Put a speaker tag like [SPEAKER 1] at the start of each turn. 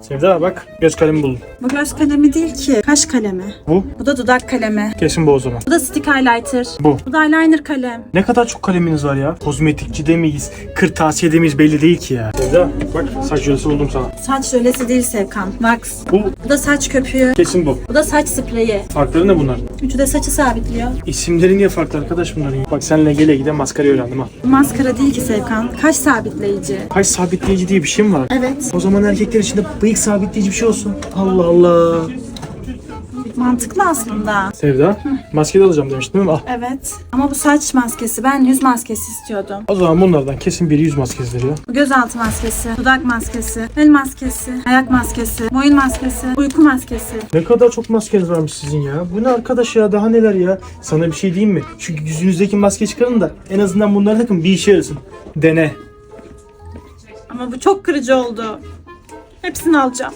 [SPEAKER 1] Sevda bak göz kalemi buldum.
[SPEAKER 2] Bu göz kalemi değil ki. Kaş kalemi.
[SPEAKER 1] Bu
[SPEAKER 2] Bu da dudak kalemi.
[SPEAKER 1] kesin bu o zaman.
[SPEAKER 2] Bu da stick highlighter.
[SPEAKER 1] Bu.
[SPEAKER 2] Bu da eyeliner kalem.
[SPEAKER 1] Ne kadar çok kaleminiz var ya. Kozmetikçide miyiz, kırtasiyede miyiz belli değil ki ya. Sevda bak saç jölesi buldum sana.
[SPEAKER 2] Saç jölesi değil Sevkan. Wax.
[SPEAKER 1] Bu
[SPEAKER 2] Bu da saç köpüğü.
[SPEAKER 1] kesin bu.
[SPEAKER 2] Bu da saç spreyi.
[SPEAKER 1] Farkları ne bunlar?
[SPEAKER 2] Üçü de saçı sabitliyor.
[SPEAKER 1] İsimleri niye farklı arkadaş bunların? ya? Bak senle gele gide maskarayı öğrendim ha.
[SPEAKER 2] Bu maskara değil ki Sevkan. Kaş sabitleyici.
[SPEAKER 1] Kaş sabitleyici diye bir şey mi var?
[SPEAKER 2] Evet.
[SPEAKER 1] O zaman erkekler için de bıyık sabitleyici bir şey olsun. Allah Allah.
[SPEAKER 2] Mantıklı aslında.
[SPEAKER 1] Sevda, maske de alacağım demiştin değil mi? Al.
[SPEAKER 2] Evet. Ama bu saç maskesi. Ben yüz maskesi istiyordum.
[SPEAKER 1] O zaman bunlardan kesin biri yüz maskesidir ya.
[SPEAKER 2] Bu gözaltı maskesi, dudak maskesi, el maskesi, ayak maskesi, boyun maskesi, uyku maskesi.
[SPEAKER 1] Ne kadar çok maskeniz varmış sizin ya. Bu ne arkadaş ya daha neler ya. Sana bir şey diyeyim mi? Şu yüzünüzdeki maske çıkarın da en azından bunları takın bir işe yarasın. Dene.
[SPEAKER 2] Ama bu çok kırıcı oldu. Hepsini alacağım.